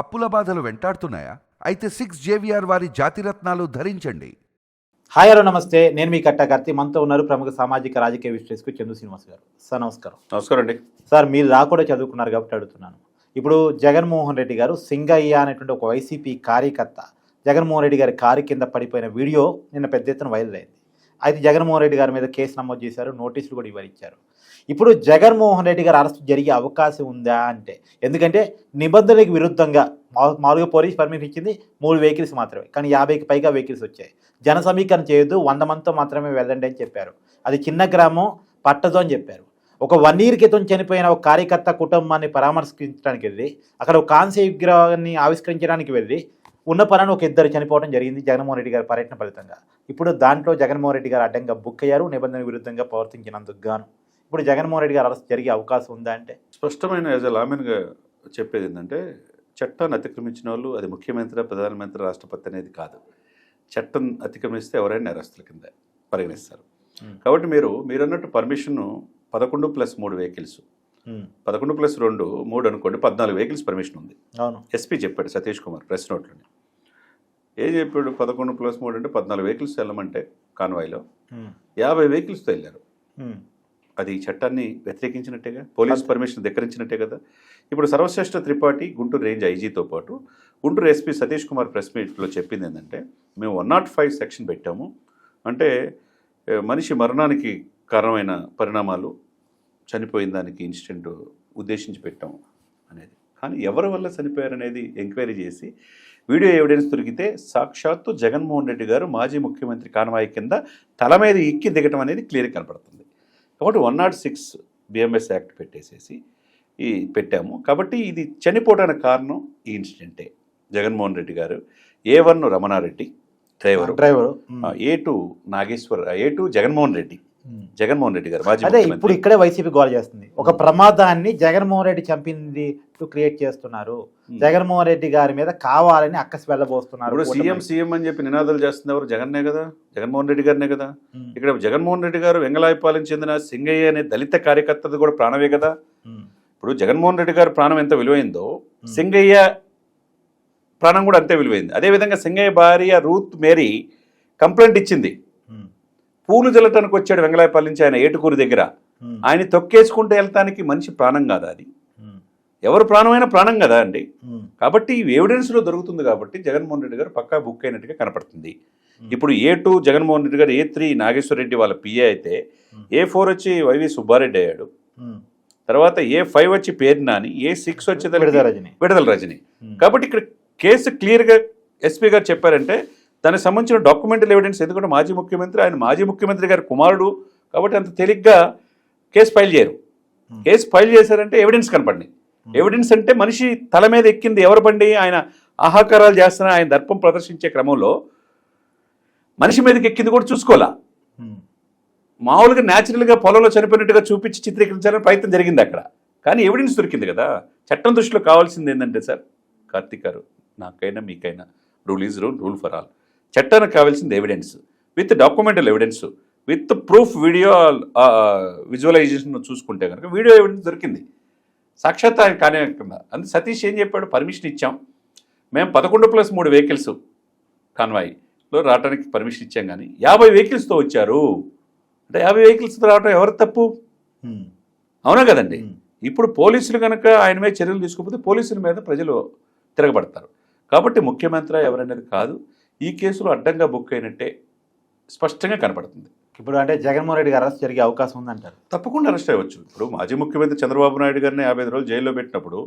అప్పుల బాధలు వెంటాడుతున్నాయా? అయితే సిక్స్ జేవిఆర్ వారి జాతిరత్నాలు ధరించండి. హాయ్ హలో నమస్తే. నేను మీ కట్ట కార్తీ. మనతో ఉన్నారు ప్రముఖ సామాజిక రాజకీయ విశ్లేషకు చందు శ్రీనివాస్ గారు. సార్ నమస్కారం. నమస్కారం అండి. సార్ మీరు రా కూడా చదువుకున్నారు కాబట్టి అడుగుతున్నాను. ఇప్పుడు జగన్మోహన్ రెడ్డి గారు సింగయ్య అనేటువంటి ఒక వైసీపీ కార్యకర్త జగన్మోహన్ రెడ్డి గారి కారు కింద పడిపోయిన వీడియో నిన్న పెద్ద ఎత్తున వైరల్ అయింది. అయితే జగన్మోహన్ రెడ్డి గారి మీద కేసు నమోదు చేశారు నోటీసులు కూడా ఇవ్వరిచ్చారు ఇప్పుడు జగన్మోహన్ రెడ్డి గారు అరెస్ట్ జరిగే అవకాశం ఉందా అంటే ఎందుకంటే నిబంధనలకు విరుద్ధంగా మామూలుగా పోలీస్ పర్మిషన్ ఇచ్చింది మూడు వెహికల్స్ మాత్రమే. కానీ యాభైకి పైగా వెహికల్స్ వచ్చాయి. జన సమీకరణ చేయొద్దు వంద మందితో మాత్రమే వెళ్ళండి అని చెప్పారు. అది చిన్న గ్రామం పట్టదు అని చెప్పారు. ఒక వన్ ఇయర్ క్రితం చనిపోయిన ఒక కార్యకర్త కుటుంబాన్ని పరామర్శించడానికి వెళ్ళి అక్కడ ఒక కాంస్య విగ్రహాన్ని ఆవిష్కరించడానికి వెళ్ళి ఉన్న పనులు ఒక ఇద్దరు చనిపోవడం జరిగింది జగన్మోహన్ రెడ్డి గారి పర్యటన ఫలితంగా. ఇప్పుడు దాంట్లో జగన్మోహన్ రెడ్డి గారు అడ్డంగా బుక్ అయ్యారు నిబంధన విరుద్ధంగా ప్రవర్తించినందుకు గాను. ఇప్పుడు జగన్మోహన్ రెడ్డి గారు అరెస్ట్ జరిగే అవకాశం ఉందా అంటే? స్పష్టమైన యాజ్ అ లామెన్గా చెప్పేది ఏంటంటే చట్టాన్ని అతిక్రమించిన వాళ్ళు అది ముఖ్యమంత్రి ప్రధానమంత్రి రాష్ట్రపతి అనేది కాదు. చట్టం అతిక్రమిస్తే ఎవరైనా నేరస్తుల కింద పరిగణిస్తారు. కాబట్టి మీరు మీరు అన్నట్టు పర్మిషన్ పదకొండు ప్లస్ మూడు వెహికల్స్. పదకొండు ప్లస్ రెండు మూడు అనుకోండి పద్నాలుగు వెహికల్స్ పర్మిషన్ ఉంది. అవును. ఎస్పీ చెప్పాడు సతీష్ కుమార్ ప్రెస్ నోట్లోని. ఏం చెప్పాడు? పదకొండు ప్లస్ మూడు అంటే పద్నాలుగు వెహికల్స్ వెళ్ళమంటే కాన్వాయ్లో? యాభై వెహికల్స్తో వెళ్ళారు. అది చట్టాన్ని వ్యతిరేకించినట్టేగా పోలీస్ పర్మిషన్ ధిక్కరించినట్టే కదా. ఇప్పుడు సర్వశ్రేష్ఠ త్రిపాఠి గుంటూరు రేంజ్ ఐజీతో పాటు గుంటూరు ఎస్పీ సతీష్ కుమార్ ప్రెస్ మీట్లో చెప్పింది ఏంటంటే మేము వన్ నాట్ ఫైవ్ సెక్షన్ పెట్టాము. అంటే మనిషి మరణానికి కారణమైన పరిణామాలు చనిపోయిన దానికి ఇన్సిడెంట్ ఉద్దేశించి పెట్టాము అనేది. కానీ ఎవరి వల్ల చనిపోయారనేది ఎంక్వైరీ చేసి వీడియో ఎవిడెన్స్ దొరికితే సాక్షాత్తు జగన్మోహన్ రెడ్డి గారు మాజీ ముఖ్యమంత్రి కానవాయి కింద తల మీద ఎక్కి దిగటం అనేది క్లియర్ కనపడుతుంది. కాబట్టి one not six BNS act పెట్టేసేసి ఈ పెట్టాము. కాబట్టి ఇది చనిపోవడానికి కారణం ఈ ఇన్సిడెంటే. జగన్మోహన్ రెడ్డి గారు A one Ramanareddy driver. Driver. A two Nageshwar A two Jaganmohan Reddy. Jaganmohan Reddy గారు అదే ఇప్పుడు ఇక్కడే వైసీపీ గోల్ చేస్తుంది. ఒక ప్రమాదాన్ని జగన్మోహన్ రెడ్డి చంపింది క్రియేట్ చేస్తున్నారు. జగన్మోహన్ రెడ్డి గారి మీద కావాలని అక్కసి వెళ్ళబోస్తున్నారు సీఎం. సీఎం అని చెప్పి నినాదాలు చేస్తుంది ఎవరు జగన్నే కదా? జగన్మోహన్ రెడ్డి గారినే కదా? ఇక్కడ జగన్మోహన్ రెడ్డి గారు వెంగళాయపాలెం చెందిన సింగయ్య అనే దళిత కార్యకర్తది కూడా ప్రాణమే కదా? ఇప్పుడు జగన్మోహన్ రెడ్డి గారి ప్రాణం ఎంత విలువైందో. సింగయ్య ప్రాణం కూడా అంతే విలువైంది. అదేవిధంగా సింగయ్య భార్య రూత్ మేరీ కంప్లైంట్ ఇచ్చింది. పూలు జల్లటానికి వచ్చాడు వెంగళాయపాలెం నుంచి ఆయన ఏటుకూరు దగ్గర. ఆయన తొక్కేసుకుంటూ వెళ్తానికి మనిషి ప్రాణం కాదా అది? ఎవరు ప్రాణమైన ప్రాణం కదా అండి. కాబట్టి ఇవి ఎవిడెన్స్లో దొరుకుతుంది కాబట్టి జగన్మోహన్ రెడ్డి గారు పక్కా బుక్ అయినట్టుగా కనపడుతుంది. ఇప్పుడు ఏ టూ జగన్మోహన్ రెడ్డి గారు ఏ త్రీ నాగేశ్వర రెడ్డి వాళ్ళ పిఏ అయితే. ఏ ఫోర్ వచ్చి వైవి సుబ్బారెడ్డి అయ్యాడు. తర్వాత ఏ ఫైవ్ వచ్చి పేరు నాని ఏ సిక్స్ వచ్చి విడుదల రజని. విడుదల రజని. కాబట్టి ఇక్కడ కేసు క్లియర్గా ఎస్పీ గారు చెప్పారంటే దానికి సంబంధించిన డాక్యుమెంటల్ ఎవిడెన్స్ ఎందుకంటే మాజీ ముఖ్యమంత్రి ఆయన మాజీ ముఖ్యమంత్రి గారి కుమారుడు కాబట్టి అంత తేలిగ్గా కేసు ఫైల్ చేయరు. Hmm. కేసు ఫైల్ చేశారంటే ఎవిడెన్స్ కనపడింది Hmm. ఎవిడెన్స్ అంటే మనిషి తల మీద ఎక్కింది ఎవరు బండి ఆయన ఆహాకారాలు చేస్తున్న ఆయన దర్పం ప్రదర్శించే క్రమంలో మనిషి మీదకి ఎక్కింది కూడా చూసుకోవాలా? ఉమ్, మామూలుగా న్యాచురల్గా పొలంలో చనిపోయినట్టుగా చూపించి చిత్రీకరించాలని ప్రయత్నం జరిగింది అక్కడ. కానీ ఎవిడెన్స్ దొరికింది కదా. చట్టం దృష్టిలో కావాల్సింది ఏంటంటే సార్ కార్తీక్ గారు నాకైనా మీకైనా rule is rule rule for all చట్టానికి కావాల్సింది evidence with documental evidence with proof video visualization చూసుకుంటే కనుక వీడియో ఎవిడెన్స్ దొరికింది. సాక్షాత్ ఆయన కానీ అందుకే సతీష్ ఏం చెప్పాడు? పర్మిషన్ ఇచ్చాం. మేము పదకొండు ప్లస్ మూడు వెహికల్స్ కాన్వాయ్లో రావడానికి పర్మిషన్ ఇచ్చాం కానీ యాభై వెహికల్స్తో వచ్చారు. అంటే యాభై వెహికల్స్తో రావడం ఎవరు తప్పు? అవునా కదండి. ఇప్పుడు పోలీసులు కనుక ఆయన మీద చర్యలు తీసుకోకపోతే పోలీసుల మీద ప్రజలు తిరగబడతారు. కాబట్టి ముఖ్యమంత్రి ఎవరనేది కాదు. ఈ కేసులో అడ్డంగా బుక్ అయినట్టే స్పష్టంగా కనపడుతుంది. ఇప్పుడు అంటే జగన్మోహన్ రెడ్డి గారు అరెస్ట్ జరిగే అవకాశం ఉందంటారు. తప్పకుండా అరెస్ట్ అవ్వచ్చు ఇప్పుడు మాజీ ముఖ్యమంత్రి చంద్రబాబు నాయుడు గారిని యాభై ఐదు రోజులు జైల్లో పెట్టినప్పుడు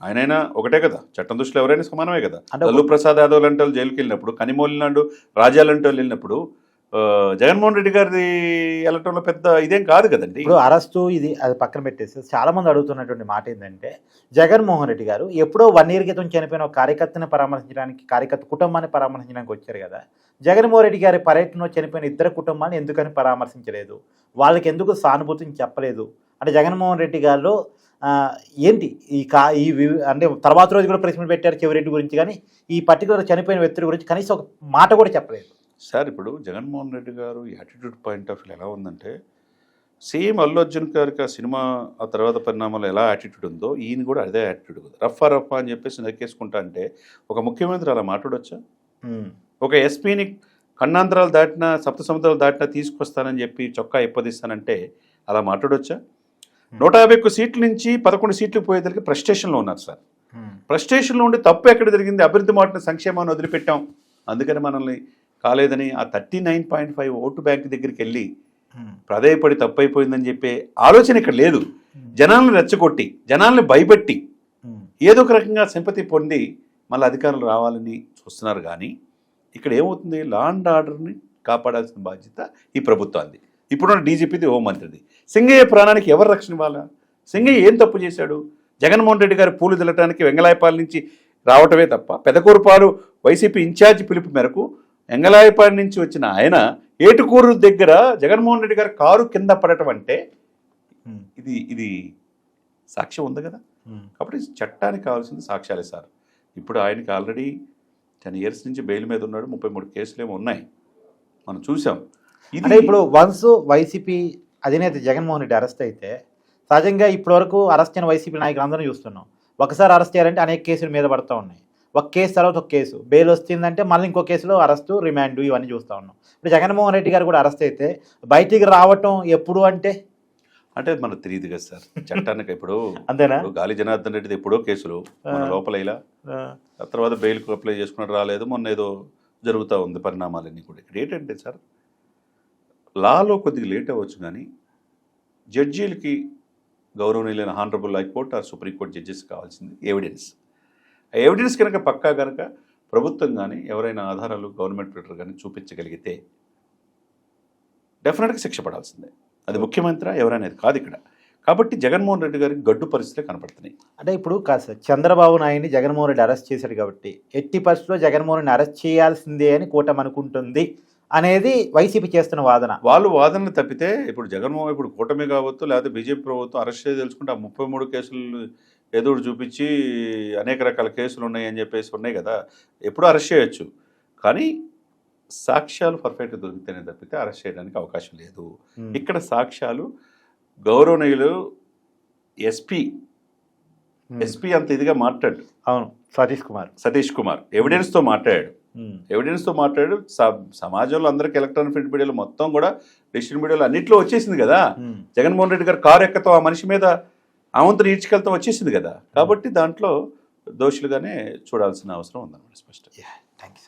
ఆయనైనా ఒకటే కదా. చట్టం దృష్టిలో ఎవరైనా సమానమే కదా. లల్లు ప్రసాద్ యాదవ్ లాంటి వాళ్ళు జైలుకి వెళ్ళినప్పుడు కనిమోలి నాడు రాజా లాంటి వాళ్ళు వెళ్ళినప్పుడు జగన్మోహన్ రెడ్డి గారిది వెళ్ళటంలో పెద్ద ఇదేం కాదు కదండి. ఇప్పుడు అరెస్టు ఇది అది పక్కన పెట్టేసి చాలా మంది అడుగుతున్నటువంటి మాట ఏంటంటే జగన్మోహన్ రెడ్డి గారు ఎప్పుడో వన్ ఇయర్ క్రితం చనిపోయిన ఒక కార్యకర్తని పరామర్శించడానికి కార్యకర్త కుటుంబాన్ని పరామర్శించడానికి వచ్చారు కదా. జగన్మోహన్ రెడ్డి గారి పర్యటనలో చనిపోయిన ఇద్దరు కుటుంబాన్ని ఎందుకని పరామర్శించలేదు? వాళ్ళకి ఎందుకు సానుభూతిని చెప్పలేదు? అంటే జగన్మోహన్ రెడ్డి గారు ఏంటి ఈ కా ఈ అంటే తర్వాత రోజు కూడా ప్రెస్ మీట్ పెట్టారు చెవిరెడ్డి గురించి కానీ ఈ పర్టికులర్ చనిపోయిన వ్యక్తుల గురించి కనీసం ఒక మాట కూడా చెప్పలేదు. సార్ ఇప్పుడు జగన్మోహన్ రెడ్డి గారు యాటిట్యూడ్ పాయింట్ ఆఫ్ వ్యూ ఎలా ఉందంటే సేమ్ అల్లు అర్జున్ గారికి ఆ సినిమా ఆ తర్వాత పరిణామాలు ఎలా యాటిట్యూడ్ ఉందో ఈయన కూడా అదే యాటిట్యూడ్ ఉంది రఫా రఫా అని చెప్పేసి నరికేసుకుంటా అంటే ఒక ముఖ్యమంత్రి అలా మాట్లాడొచ్చా? ఒక ఎస్పీని కన్నాంతరాలు దాటిన సప్త సముద్రాలు దాటినా తీసుకొస్తానని చెప్పి చొక్కా ఇప్పదిస్తానంటే అలా మాట్లాడొచ్చా? నూట యాభై ఒక్క సీట్ల నుంచి పదకొండు సీట్లు పోయేదానికి ప్రస్టేషన్లో ఉన్నారు సార్. ఉమ్, ఫ్రస్ట్రేషన్లో ఉండి తప్పు ఎక్కడ జరిగింది? అభివృద్ధి మాటను సంక్షేమాన్ని వదిలిపెట్టాం. అందుకని మనల్ని కాలేదని ఆ thirty nine point five vote bank దగ్గరికి వెళ్ళి ఉమ్, ప్రాధాయపడి తప్పు అయిపోయిందని చెప్పే ఆలోచన ఇక్కడ లేదు. జనాలను రెచ్చగొట్టి జనాల్ని భయపెట్టి ఏదో ఒక రకంగా సింపతి పొంది మళ్ళీ అధికారులు రావాలని చూస్తున్నారు కానీ ఇక్కడ ఏమవుతుంది? లా అండ్ ఆర్డర్ని కాపాడాల్సిన బాధ్యత ఈ ప్రభుత్వాన్ని ఇప్పుడున్న డీజీపీది హోంమంత్రిది సింగయ్య ప్రాణానికి ఎవరు రక్షణ ఇవ్వాలా? సింగయ్య ఏం తప్పు చేశాడు? జగన్మోహన్ రెడ్డి గారి పూలు దిల్లటానికి వెంగళాయపాల నుంచి రావటమే తప్ప పెదకూరుపాలు వైసీపీ ఇన్ఛార్జి పిలుపు మేరకు వెంగళాయపాల నుంచి వచ్చిన ఆయన ఏటుకూరు దగ్గర జగన్మోహన్ రెడ్డి గారి కారు కింద పడటం అంటే ఇది ఇది సాక్ష్యం ఉంది కదా. కాబట్టి చట్టానికి కావాల్సింది సాక్ష్యాలే సార్. ఇప్పుడు ఆయనకి ఆల్రెడీ టెన్ ఇయర్స్ నుంచి బెయిల్ మీద ఉన్నాడు ముప్పై మూడు కేసులు ఏమో ఉన్నాయి. మనం చూసాం. ఇది ఇప్పుడు వన్స్ వైసీపీ అధినేత జగన్మోహన్ రెడ్డి అరెస్ట్ అయితే సహజంగా ఇప్పటివరకు అరెస్ట్ అయిన వైసీపీ నాయకులు అందరం చూస్తున్నాం. ఒకసారి అరెస్ట్ చేయాలంటే అనేక కేసులు మీద పడుతూ ఉన్నాయి. ఒక కేసు తర్వాత ఒక కేసు. బెయిల్ వస్తుందంటే మళ్ళీ ఇంకో కేసులో అరెస్టు రిమాండ్ ఇవన్నీ చూస్తూ ఉన్నాం. ఇప్పుడు జగన్మోహన్ రెడ్డి గారు కూడా అరెస్ట్ అయితే బయటికి రావటం ఎప్పుడు అంటే? అంటే మనకు తెలియదు కదా సార్. చట్టానికి ఇప్పుడు అంతేనా? గాలి జనార్దన్ రెడ్డిది ఎప్పుడో కేసులు. మన ఆ. లోపల ఇలా. ఆ. తర్వాత బెయిల్కి అప్లై చేసుకున్నాడు రాలేదు. మొన్న ఏదో జరుగుతూ ఉంది పరిణామాలన్నీ కూడా. ఇక్కడ ఏంటంటే సార్? లాలో కొద్దిగా లేట్ అవ్వచ్చు కానీ జడ్జీలకి గౌరవనీయులైన honourable high court or supreme court judges కావాల్సింది ఎవిడెన్స్. ఆ ఎవిడెన్స్ కనుక పక్కా కనుక ప్రభుత్వం కానీ ఎవరైనా ఆధారాలు గవర్నమెంట్ ప్రిటర్ కానీ చూపించగలిగితే డెఫినెట్గా శిక్ష పడాల్సిందే. అది ముఖ్యమంత్రి ఎవరైనా కాదు ఇక్కడ. కాబట్టి జగన్మోహన్ రెడ్డి గారికి గడ్డు పరిస్థితులే కనపడుతున్నాయి. అంటే ఇప్పుడు కాస్త చంద్రబాబు నాయుడిని జగన్మోహన్ రెడ్డి అరెస్ట్ చేశాడు కాబట్టి ఎట్టి పరిస్థితుల్లో జగన్మోహన్ అరెస్ట్ చేయాల్సిందే అని కూటమి అనుకుంటుంది అనేది వైసీపీ చేస్తున్న వాదన. వాళ్ళు వాదనలు తప్పితే ఇప్పుడు జగన్మోహన్ ఇప్పుడు కూటమి కావచ్చు లేకపోతే బీజేపీ ప్రభుత్వం అరెస్ట్ చేసి తెలుసుకుంటే ఆ ముప్పై మూడు కేసులు ఏదో ఒకటి చూపించి అనేక రకాల కేసులు ఉన్నాయి అని చెప్పేసి ఉన్నాయి కదా ఎప్పుడు అరెస్ట్ చేయొచ్చు కానీ సాక్ష్యాలు పర్ఫెక్ట్గా దొరికితేనే తప్పితే అరెస్ట్ చేయడానికి అవకాశం లేదు. ఇక్కడ సాక్ష్యాలు గౌరవనీయులు ఎస్పీ. ఎస్పీ అంత ఇదిగా మాట్లాడు అవును సతీష్ కుమార్ సతీష్ కుమార్ ఎవిడెన్స్తో మాట్లాడాడు. ఎవిడెన్స్తో మాట్లాడు సమాజంలో అందరికి ఎలక్ట్రానిక్ ప్రింట్ మీడియాలో మొత్తం కూడా డిజిటల్ మీడియాలో అన్నింటిలో వచ్చేసింది కదా. జగన్మోహన్ రెడ్డి గారు కారు ఎక్కతో ఆ మనిషి మీద అవంతరం ఈడ్చుకెళ్తాం వచ్చేసింది కదా. కాబట్టి దాంట్లో దోషులుగానే చూడాల్సిన అవసరం ఉందన్నమాట స్పష్టంగా. Thank you